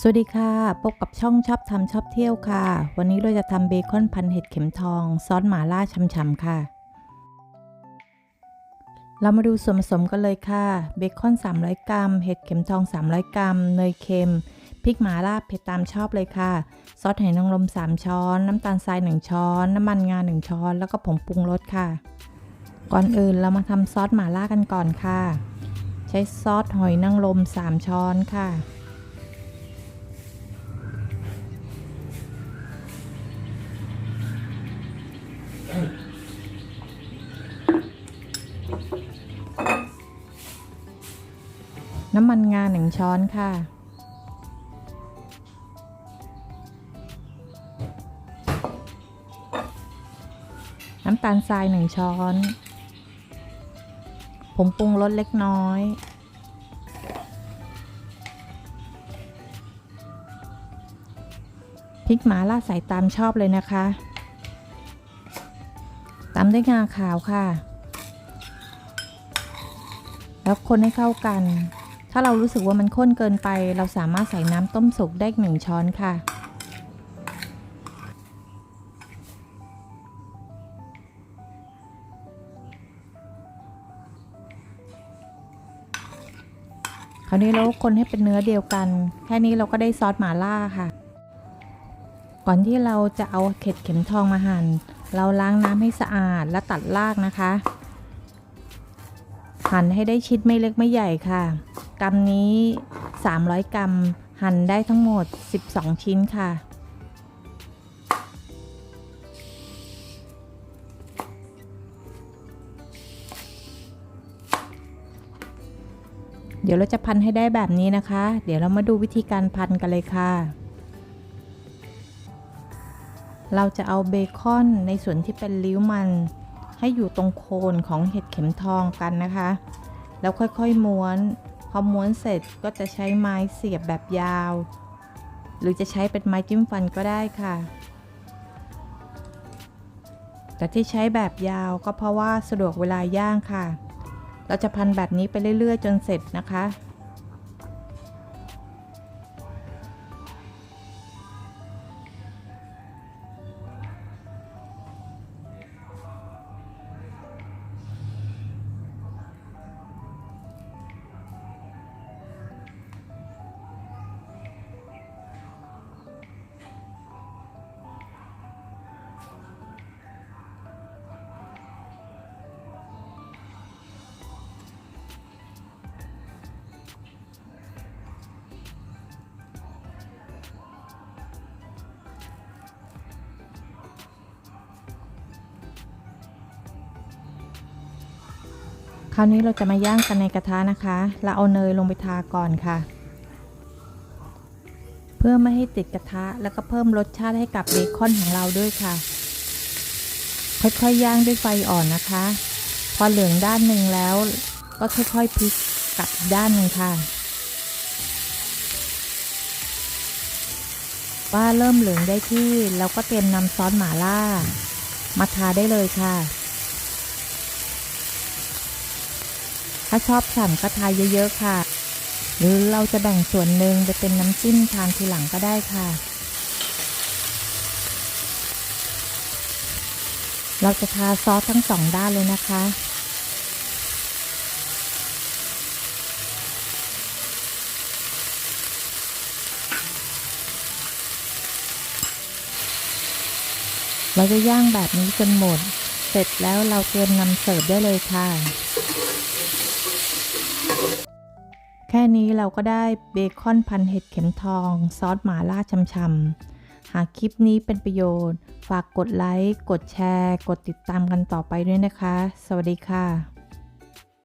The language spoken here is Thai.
สวัสดีค่ะ พบกับช่องชอบทำชอบเที่ยวค่ะ วันนี้เราจะทำเบคอนพันเห็ดเข็มทองซอสหม่าล่าช่ำๆค่ะ เรามาดูส่วนผสมกันเลยค่ะ เบคอน 300 กรัม เห็ดเข็มทอง 300 กรัม เนยเค็ม พริกหม่าล่าเผ็ดตามชอบเลยค่ะ ซอสไหนางรม 3 ช้อน น้ำตาลทราย 1 ช้อน น้ำมันงา 1 ช้อน แล้วก็ผงปรุงรสค่ะ ก่อนอื่นเรามาทำซอสหม่าล่ากันก่อนค่ะ ใช้ซอสหอยนางรม 3 ช้อนค่ะ น้ำมันงาหนึ่งช้อนค่ะ น้ำตาลทรายหนึ่งช้อน ผงปรุงรสเล็กน้อย พริกหมาล่าใส่ตามชอบเลยนะคะ ตามด้วยงาขาวค่ะ แล้วคนให้เข้ากัน ถ้าเรารู้สึกว่ามันข้นเกินไป เราสามารถใส่น้ำต้มสุกได้หนึ่งช้อนค่ะคราวนี้เราคนให้เป็นเนื้อเดียวกัน แค่นี้เราก็ได้ซอสหม่าล่าค่ะ ก่อนที่เราจะเอาเข็ดเข็มทองมาหั่น เราล้างน้ำให้สะอาดและตัดรากนะคะ หั่นให้ได้ชิ้นไม่เล็กไม่ใหญ่ค่ะ กรัมนี้ 300 กรัม หั่นได้ทั้งหมด 12 ชิ้นค่ะเดี๋ยวเราจะพันให้ได้แบบนี้นะคะ เดี๋ยวเรามาดูวิธีการพันกันเลยค่ะ เราจะเอาเบคอนในส่วนที่เป็นริ้วมัน ให้อยู่ตรงโคนของเห็ดเข็มทองกันนะคะ แล้วค่อยๆม้วน พอม้วนเสร็จก็จะใช้ไม้เสียบแบบยาว หรือจะใช้เป็นไม้จิ้มฟันก็ได้ค่ะ แต่ที่ใช้แบบยาวก็เพราะว่าสะดวกเวลาย่างค่ะ เราจะพันแบบนี้ไปเรื่อยๆ จนเสร็จนะคะ คราวนี้เราจะมาย่างกันในกระทะนะคะ เราเอาเนยลงไปทาก่อนค่ะ เพื่อไม่ให้ติดกระทะแล้วก็เพิ่มรสชาติให้กับเบคอนของเราด้วยค่ะ ค่อยๆย่างด้วยไฟอ่อนนะคะ พอเหลืองด้านหนึ่งแล้ว ก็ค่อยๆพลิกกลับด้านหนึ่งค่ะ ว่าเริ่มเหลืองได้ที่เราก็เตรียมนำซอสหม่าล่า มาทาได้เลยค่ะ ถ้าชอบฉ่ำก็ทาเยอะๆค่ะ หรือเราจะแบ่งส่วนหนึ่งไปเป็นน้ำจิ้มทานทีหลังก็ได้ค่ะ เราจะทาซอสทั้งสองด้านเลยนะคะเราจะย่างแบบนี้จนหมด เสร็จแล้วเราเตรียมนำเสิร์ฟได้เลยค่ะ แค่นี้เราก็ได้เบคอนพันเห็ดเข็มทอง ซอสหม่าล่าช่ำๆ หากคลิปนี้เป็นประโยชน์ ฝากกดไลค์ กดแชร์ กดติดตามกันต่อไปด้วยนะคะ สวัสดีค่ะ